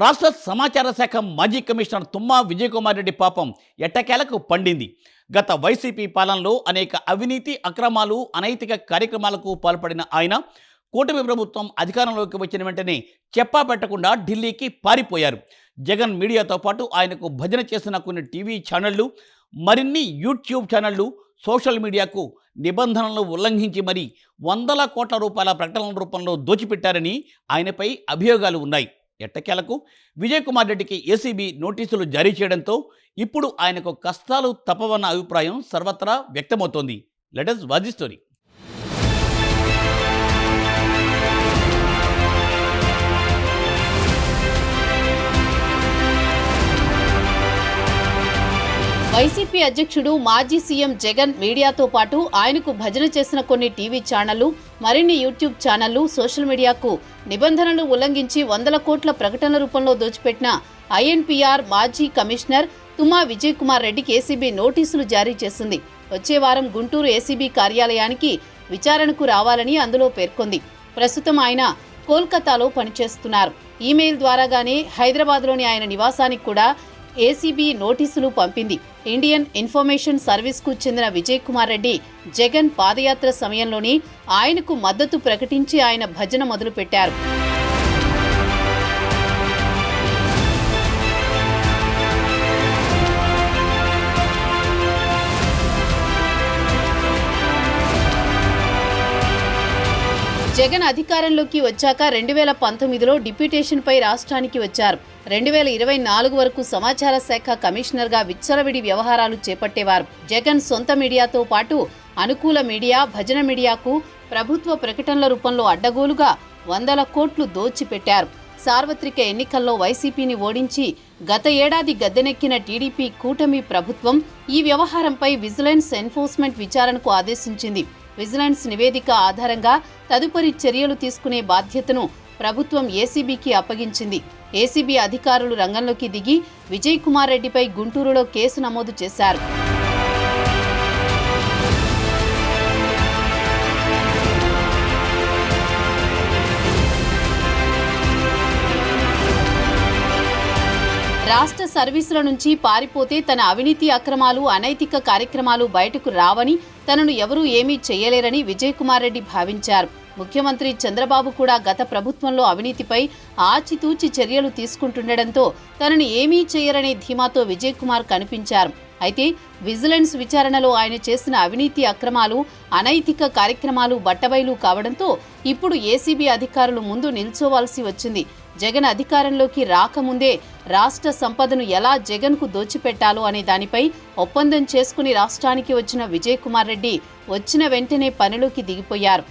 రాష్ట్ర సమాచార శాఖ మాజీ కమిషనర్ తుమ్మా విజయకుమార్ రెడ్డి పాపం ఎట్టకేలకు పండింది. గత వైసీపీ పాలనలో అనేక అవినీతి అక్రమాలు అనైతిక కార్యక్రమాలకు పాల్పడిన ఆయన కూటమి ప్రభుత్వం అధికారంలోకి వచ్చిన వెంటనే చెప్పా పెట్టకుండా ఢిల్లీకి పారిపోయారు. జగన్ మీడియాతో పాటు ఆయనకు భజన చేసిన కొన్ని టీవీ ఛానళ్ళు మరిన్ని యూట్యూబ్ ఛానళ్ళు సోషల్ మీడియాకు నిబంధనలను ఉల్లంఘించి మరీ వందల కోట్ల రూపాయల ప్రకటనల రూపంలో దోచిపెట్టారని ఆయనపై అభియోగాలు ఉన్నాయి. ఎట్టకేలకు? విజయ్ కుమార్ రెడ్డికి ఏసీబీ నోటీసులు జారీ చేయడంతో ఇప్పుడు ఆయనకు కష్టాలు తప్పవన్న అభిప్రాయం సర్వత్రా వ్యక్తమవుతోంది. Let's was story. వైసీపీ అధ్యక్షుడు మాజీ సీఎం జగన్ మీడియాతో పాటు ఆయనకు భజన చేసిన కొన్ని టీవీ ఛానళ్ళు మరిన్ని యూట్యూబ్ ఛానళ్ళు సోషల్ మీడియాకు నిబంధనలు ఉల్లంఘించి వందల కోట్ల ప్రకటన రూపంలో దోచిపెట్టిన ఐఎన్పిఆర్ మాజీ కమిషనర్ తుమ్మా విజయ్ కుమార్ రెడ్డికి ఏసీబీ నోటీసులు జారీ చేసింది. వచ్చే వారం గుంటూరు ఏసీబీ కార్యాలయానికి విచారణకు రావాలని అందులో పేర్కొంది. ప్రస్తుతం ఆయన కోల్కతాలో పనిచేస్తున్నారు. ఈమెయిల్ ద్వారాగానే హైదరాబాద్లోని ఆయన నివాసానికి కూడా ఏసీబీ నోటీసులు పంపింది. ఇండియన్ ఇన్ఫర్మేషన్ సర్వీస్కు చెందిన విజయ్ కుమార్ రెడ్డి జగన్ పాదయాత్ర సమయంలోనే ఆయనకు మద్దతు ప్రకటించి ఆయన భజన మొదలుపెట్టారు. జగన్ అధికారంలోకి వచ్చాక రెండు వేల పంతొమ్మిదిలో డిప్యూటేషన్పై రాష్ట్రానికి వచ్చారు. రెండు వేల ఇరవై నాలుగు వరకు సమాచార శాఖ కమిషనర్గా విచ్చలవిడి వ్యవహారాలు చేపట్టేవారు. జగన్ సొంత మీడియాతో పాటు అనుకూల మీడియా భజన మీడియాకు ప్రభుత్వ ప్రకటనల రూపంలో అడ్డగోలుగా వందల కోట్లు దోచిపెట్టారు. సార్వత్రిక ఎన్నికల్లో వైసీపీని ఓడించి గత ఏడాది గద్దెనెక్కిన టీడీపీ కూటమి ప్రభుత్వం ఈ వ్యవహారంపై విజిలెన్స్ ఎన్ఫోర్స్మెంట్ విచారణకు ఆదేశించింది. విజిలెన్స్ నివేదిక ఆధారంగా తదుపరి చర్యలు తీసుకునే బాధ్యతను ప్రభుత్వం ఏసీబీకి అప్పగించింది. ఏసీబీ అధికారులు రంగంలోకి దిగి విజయ్ కుమార్ రెడ్డిపై గుంటూరులో కేసు నమోదు చేశారు. రాష్ట్ర సర్వీసుల నుంచి పారిపోతే తన అవినీతి అక్రమాలు అనైతిక కార్యక్రమాలు బయటకు రావని తనను ఎవరూ ఏమీ చేయలేరని విజయ్ కుమార్ రెడ్డి భావించారు. ముఖ్యమంత్రి చంద్రబాబు కూడా గత ప్రభుత్వంలో అవినీతిపై ఆచితూచి చర్యలు తీసుకుంటుండటంతో తనని ఏమీ చేయరనే ధీమాతో విజయ్ కుమార్ కనిపించారు. అయితే విజిలెన్స్ విచారణలో ఆయన చేసిన అవినీతి అక్రమాలు అనైతిక కార్యక్రమాలు బట్టబయలు కావడంతో ఇప్పుడు ఏసీబీ అధికారులు ముందు నిల్చోవాల్సి వచ్చింది. జగన్ అధికారంలోకి రాకముందే రాష్ట్ర సంపదను ఎలా జగన్కు దోచిపెట్టాలో అనే దానిపై ఒప్పందం చేసుకుని రాష్ట్రానికి వచ్చిన విజయ్ కుమార్ రెడ్డి వచ్చిన వెంటనే పనిలోకి దిగిపోయారు.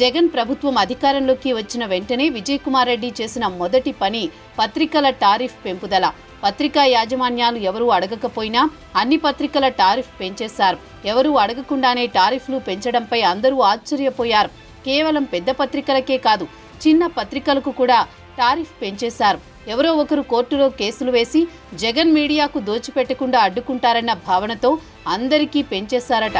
జగన్ ప్రభుత్వం అధికారంలోకి వచ్చిన వెంటనే విజయ్ కుమార్ రెడ్డి చేసిన మొదటి పని పత్రికల టారిఫ్ పెంపుదల. పత్రికా యాజమాన్యాలు ఎవరూ అడగకపోయినా అన్ని పత్రికల టారిఫ్ పెంచేశారు. ఎవరూ అడగకుండానే టారిఫ్లు పెంచడంపై అందరూ ఆశ్చర్యపోయారు. కేవలం పెద్ద పత్రికలకే కాదు చిన్న పత్రికలకు కూడా టారిఫ్ పెంచేశారు. ఎవరో ఒకరు కోర్టులో కేసులు వేసి జగన్ మీడియాకు దోచిపెట్టకుండా అడ్డుకుంటారన్న భావనతో అందరికీ పెంచేశారట.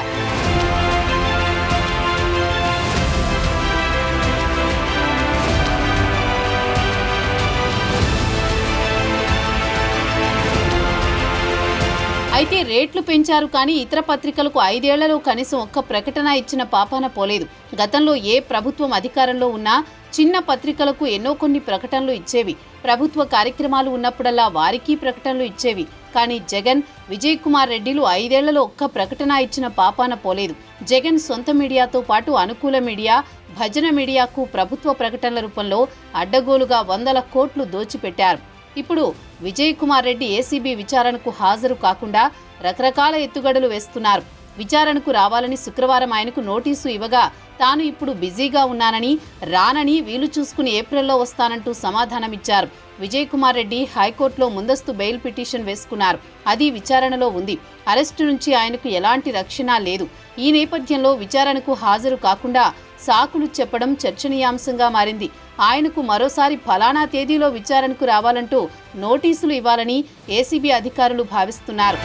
అయితే రేట్లు పెంచారు కానీ ఇతర పత్రికలకు ఐదేళ్ళలో కనీసం ఒక్క ప్రకటన ఇచ్చిన పాపాన పోలేదు. గతంలో ఏ ప్రభుత్వం అధికారంలో ఉన్నా చిన్న పత్రికలకు ఎన్నో కొన్ని ప్రకటనలు ఇచ్చేవి. ప్రభుత్వ కార్యక్రమాలు ఉన్నప్పుడల్లా వారికి ప్రకటనలు ఇచ్చేవి. కానీ జగన్ విజయ్ కుమార్ రెడ్డిలు ఐదేళ్ళలో ఒక్క ప్రకటన ఇచ్చిన పాపాన పోలేదు. జగన్ సొంత మీడియాతో పాటు అనుకూల మీడియా భజన మీడియాకు ప్రభుత్వ ప్రకటనల రూపంలో అడ్డగోలుగా వందల కోట్లు దోచిపెట్టారు. ఇప్పుడు విజయ్ కుమార్ రెడ్డి ఏసీబీ విచారణకు హాజరు కాకుండా రకరకాల ఎత్తుగడలు వేస్తున్నారు. విచారణకు రావాలని శుక్రవారం ఆయనకు నోటీసు ఇవ్వగా తాను ఇప్పుడు బిజీగా ఉన్నానని రానని వీలు చూసుకుని ఏప్రిల్లో వస్తానంటూ సమాధానమిచ్చారు. విజయ్ కుమార్ రెడ్డి హైకోర్టులో ముందస్తు బెయిల్ పిటిషన్ వేసుకున్నారు. అది విచారణలో ఉంది. అరెస్టు నుంచి ఆయనకు ఎలాంటి రక్షణ లేదు. ఈ నేపథ్యంలో విచారణకు హాజరు కాకుండా సాకులు చెప్పడం చర్చనీయాంశంగా మారింది. ఆయనకు మరోసారి ఫలానా తేదీలో విచారణకు రావాలంటూ నోటీసులు ఇవ్వాలని ఏసీబీ అధికారులు భావిస్తున్నారు.